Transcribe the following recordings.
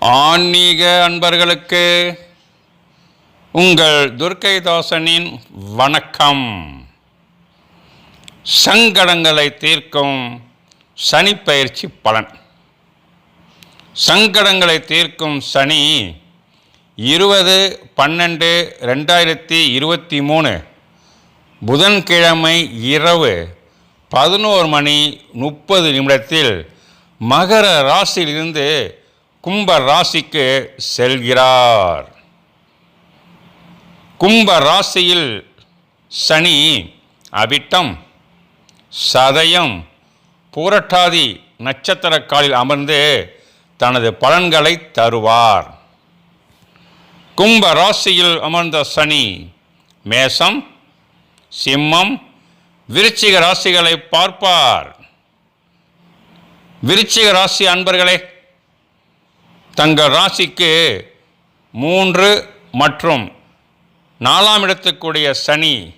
ஆன்மீக அன்பர்களுக்கு உங்கள் துர்க்கைதாசனின் வணக்கம். சங்கடங்களை தீர்க்கும் சனி பயிற்சி பலன். சங்கடங்களை தீர்க்கும் சனி இருபது பன்னெண்டு ரெண்டாயிரத்தி இருபத்தி மூணு புதன்கிழமை இரவு பதினோரு மணி முப்பது நிமிடத்தில் மகர ராசியிலிருந்து கும்ப ராசிக்கு செல்கிறார். கும்ப ராசியில் சனி அவிட்டம் சதயம் பூரட்டாதி நட்சத்திரக்காலில் அமர்ந்து தனது பலன்களை தருவார். கும்ப ராசியில் அமர்ந்த சனி மேசம் சிம்மம் விருச்சிக ராசிகளை பார்ப்பார். விருச்சிக ராசி அன்பர்களே தங்கள் ராசிக்கு மூன்று மற்றும் நாலாம் இடத்துக்குரிய சனி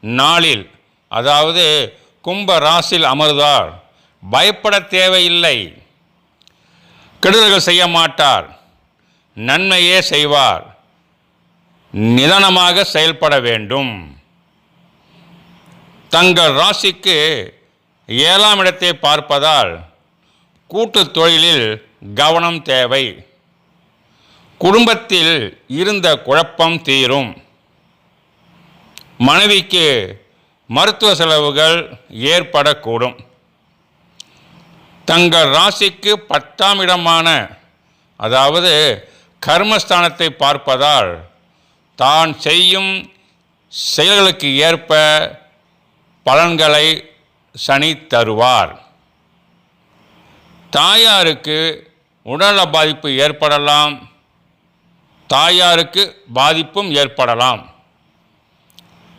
நாளில் அதாவது கும்ப ராசியில் அமர்ந்தார். பயப்பட தேவையில்லை. கெடுதல்கள் செய்ய மாட்டார். நன்மையே செய்வார். நிதானமாக செயல்பட வேண்டும். தங்கள் ராசிக்கு ஏழாம் இடத்தை பார்ப்பதால் கூட்டு தொழிலில் கவனம் தேவை. குடும்பத்தில் இருந்த குழப்பம் தீரும். மனைவிக்கு மருத்துவ செலவுகள் ஏற்படக்கூடும். தங்கள் ராசிக்கு பத்தாம் இடமான அதாவது கர்மஸ்தானத்தை பார்ப்பதால் தான் செய்யும் செயல்களுக்கு ஏற்ப பலன்களை சனி தருவார். தாயாருக்கு உடல்நல பாதிப்பு ஏற்படலாம். தாயாருக்கு பாதிப்பும் ஏற்படலாம்.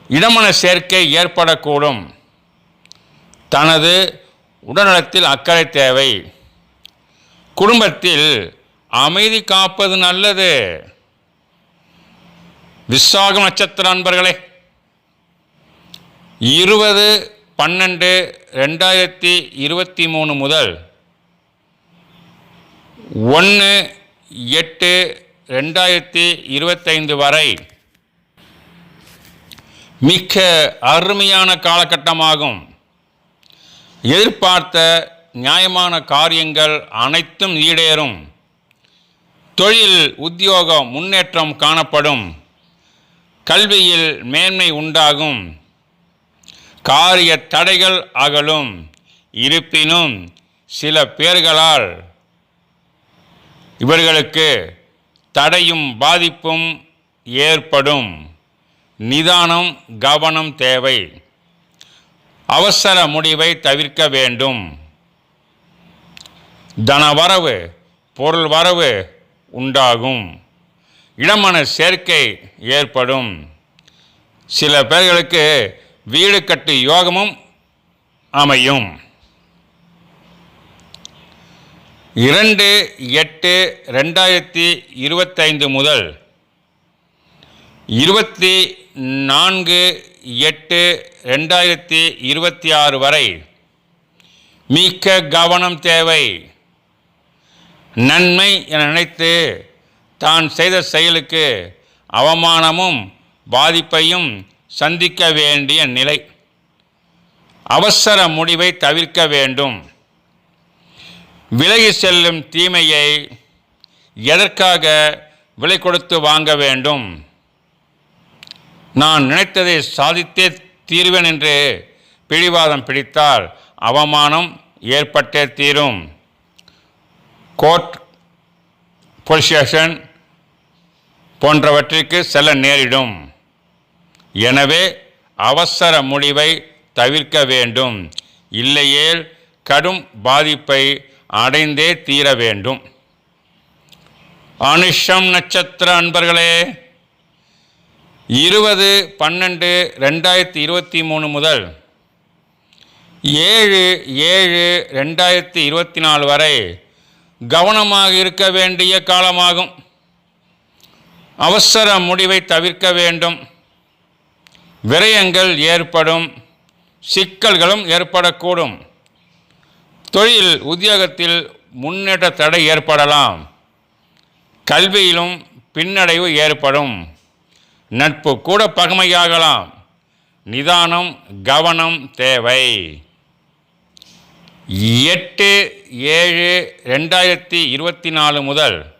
இடமன சேர்க்கை ஏற்படக்கூடும். தனது உடல்நலத்தில் அக்கறை தேவை. குடும்பத்தில் அமைதி காப்பது நல்லது. விசாக நட்சத்திர அன்பர்களே இருபது பன்னெண்டு ரெண்டாயிரத்தி இருபத்தி மூணு முதல் ஒன்று எட்டு ரெண்டாயிரத்தி இருபத்தைந்து வரை மிக்க அருமையான காலகட்டமாகும். எதிர்பார்த்த நியாயமான காரியங்கள் அனைத்தும் ஈடேறும். தொழில் உத்தியோக முன்னேற்றம் காணப்படும். கல்வியில் மேன்மை உண்டாகும். காரிய தடைகள் அகலும். இருப்பினும் சில பேர்களால் இவர்களுக்கு தடையும் பாதிப்பும் ஏற்படும். நிதானம் கவனம் தேவை. அவசர முடிவை தவிர்க்க வேண்டும். தனவரவு பொருள் வரவு உண்டாகும். இடமன சேர்க்கை ஏற்படும். சில பேர்களுக்கு வீடு கட்டு யோகமும் அமையும். இரண்டு எட்டு ரெண்டாயிரத்தி இருபத்தைந்து முதல் இருபத்தி நான்கு எட்டு ரெண்டாயிரத்தி இருபத்தி ஆறு வரை மிக்க கவனம் தேவை. நன்மை என நினைத்து தான் செய்த செயலுக்கு அவமானமும் பாதிப்பையும் சந்திக்க வேண்டிய நிலை. அவசர முடிவை தவிர்க்க வேண்டும். விலகி செல்லும் தீமையை எதற்காக விலை கொடுத்து வாங்க வேண்டும்? நான் நினைத்ததை சாதித்தே தீர்வேன் என்று பிடிவாதம் பிடித்தால் அவமானம் ஏற்பட்டே தீரும். கோர்ட் போலீஸ் ஸ்டேஷன் போன்றவற்றிற்கு செல்ல நேரிடும். எனவே அவசர முடிவை தவிர்க்க வேண்டும். இல்லையேல் கடும் பாதிப்பை அடைந்தே தீர வேண்டும். அனுஷம் நட்சத்திர அன்பர்களே இருபது பன்னெண்டு ரெண்டாயிரத்தி இருபத்தி மூணு முதல் ஏழு ஏழு ரெண்டாயிரத்தி இருபத்தி நாலு வரை கவனமாக இருக்க வேண்டிய காலமாகும். அவசர முடிவை தவிர்க்க வேண்டும். விரயங்கள் ஏற்படும் சிக்கல்களும் ஏற்படக்கூடும். தொழில் உத்தியோகத்தில் முன்னேற்ற தடை ஏற்படலாம். கல்வியிலும் பின்னடைவு ஏற்படும். நட்பு கூட பகமையாகலாம். நிதானம் கவனம் தேவை. எட்டு ஏழு ரெண்டாயிரத்தி இருபத்தி நாலு முதல்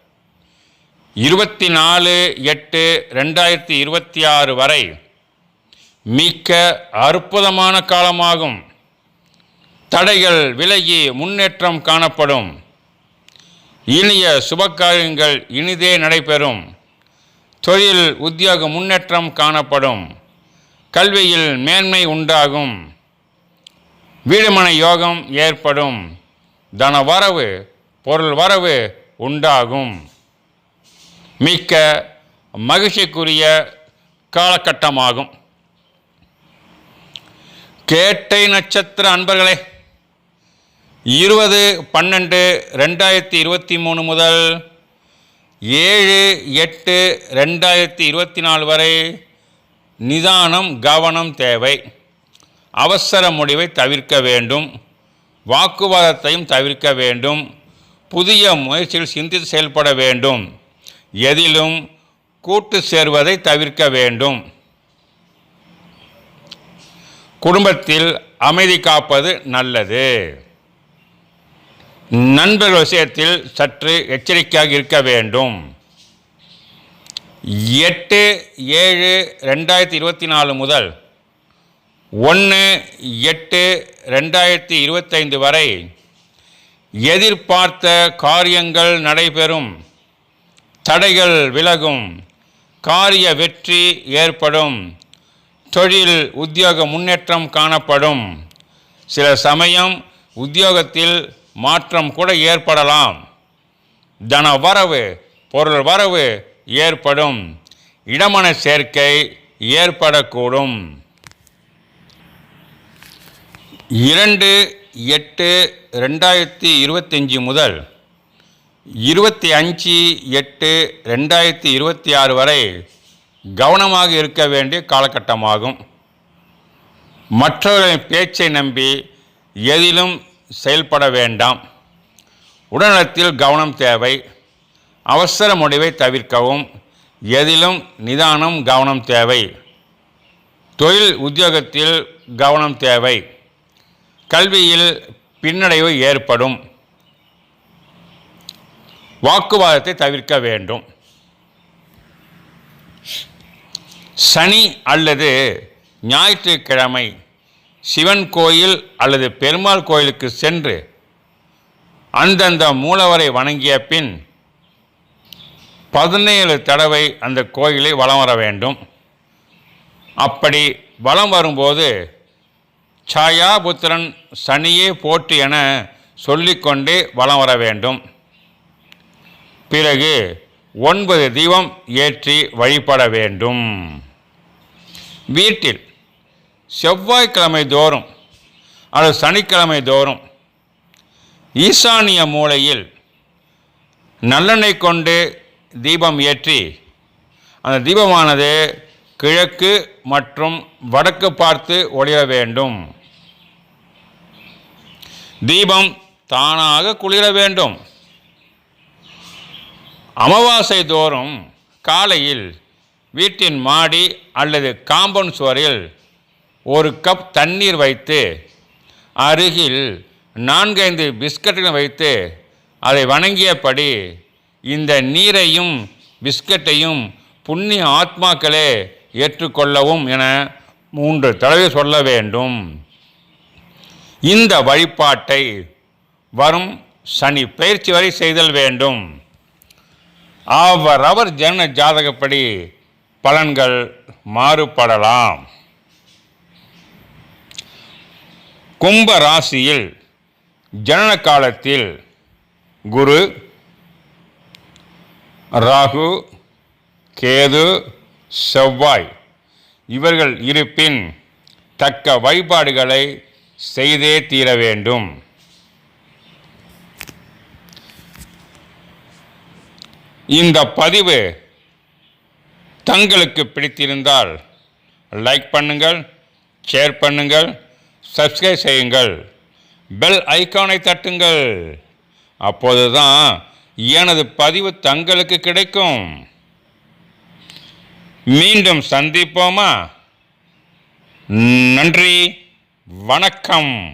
இருபத்தி நாலு எட்டு ரெண்டாயிரத்தி இருபத்தி ஆறு வரை மிக்க அற்புதமான காலமாகும். தடைகள் விலகி முன்னேற்றம் காணப்படும். இனிய சுபகாரியங்கள் இனிதே நடைபெறும். தொழில் உத்தியோக முன்னேற்றம் காணப்படும். கல்வியில் மேன்மை உண்டாகும். வீடுமனை யோகம் ஏற்படும். தன வரவு பொருள் வரவு உண்டாகும். மிக்க மகிழ்ச்சிக்குரிய காலகட்டமாகும். கேட்டை நட்சத்திர அன்பர்களே இருபது பன்னெண்டு ரெண்டாயிரத்தி இருபத்தி மூணு முதல் ஏழு எட்டு ரெண்டாயிரத்தி இருபத்தி நாலு வரை நிதானம் கவனம் தேவை. அவசர முடிவை தவிர்க்க வேண்டும். வாக்குவாதத்தையும் தவிர்க்க வேண்டும். புதிய முயற்சியில் சிந்தித்து செயல்பட வேண்டும். எதிலும் கூட்டு சேர்வதை தவிர்க்க வேண்டும். குடும்பத்தில் அமைதி காப்பது நல்லது. நண்பர்கள் விஷயத்தில் சற்று எச்சரிக்கையாக இருக்க வேண்டும். எட்டு ஏழு ரெண்டாயிரத்தி இருபத்தி நாலு முதல் ஒன்று எட்டு ரெண்டாயிரத்தி இருபத்தைந்து வரை எதிர்பார்த்த காரியங்கள் நடைபெறும். தடைகள் விலகும். காரிய வெற்றி ஏற்படும். தொழில் உத்தியோக முன்னேற்றம் காணப்படும். சில சமயம் உத்தியோகத்தில் மாற்றம் கூட ஏற்படலாம். தன வரவு பொருள் வரவு ஏற்படும். இடமன சேர்க்கை ஏற்படக்கூடும். இரண்டு எட்டு ரெண்டாயிரத்தி இருபத்தஞ்சி முதல் இருபத்தி அஞ்சு எட்டு ரெண்டாயிரத்தி இருபத்தி ஆறு வரை கவனமாக இருக்க வேண்டிய காலகட்டமாகும். மற்றவர்களின் பேச்சை நம்பி எதிலும் செயல்பட வேண்டாம். உடல்நலத்தில் கவனம் தேவை. அவசர முடிவை தவிர்க்கவும். எதிலும் நிதானம் கவனம் தேவை. தொழில் உத்தியோகத்தில் கவனம் தேவை. கல்வியில் பின்னடைவு ஏற்படும். வாக்குவாதத்தை தவிர்க்க வேண்டும். சனி அல்லது ஞாயிற்றுக்கிழமை சிவன் கோயில் அல்லது பெருமாள் கோயிலுக்கு சென்று அந்தந்த மூலவரை வணங்கிய பின் பதினேழு தடவை அந்த கோயிலை வலம் வர வேண்டும். அப்படி வலம் வரும்போது சாயாபுத்திரன் சனியே போற்று என சொல்லிக்கொண்டே வலம் வர வேண்டும். பிறகு ஒன்பது தீபம் ஏற்றி வழிபட வேண்டும். வீட்டில் செவ்வாய்க்கிழமை தோறும் அல்லது சனிக்கிழமை தோறும் ஈசானிய மூலையில் நல்லெண்ணெய் கொண்டு தீபம் ஏற்றி அந்த தீபமானது கிழக்கு மற்றும் வடக்கு பார்த்து ஒளிர வேண்டும். தீபம் தானாக குளிர வேண்டும். அமாவாசை தோறும் காலையில் வீட்டின் மாடி அல்லது காம்பவுண்ட் சுவரில் ஒரு கப் தண்ணீர் வைத்து அருகில் நான்கைந்து பிஸ்கட்டுகள் வைத்து அதை வணங்கியபடி இந்த நீரையும் பிஸ்கட்டையும் புண்ணிய ஆத்மாக்களே ஏற்றுக்கொள்ளவும் என மூன்று தடவை சொல்ல வேண்டும். இந்த வழிபாட்டை வரும் சனி பயிற்சி வரை செய்தல் வேண்டும். அவரவர் ஜன ஜாதகப்படி பலன்கள் மாறுபடலாம். கும்ப ராசியில் ஜனன காலத்தில் குரு ராகு கேது செவ்வாய் இவர்கள் இருப்பின் தக்க வழிபாடுகளை செய்தே தீர வேண்டும். இந்த பதிவு தங்களுக்கு பிடித்திருந்தால் லைக் பண்ணுங்கள் ஷேர் பண்ணுங்கள் சப்ஸ்கிரைப் செய்யுங்கள். பெல் ஐக்கானை தட்டுங்கள். அப்போது தான் எனது பதிவு தங்களுக்கு கிடைக்கும். மீண்டும் சந்திப்போமா? நன்றி. வணக்கம்.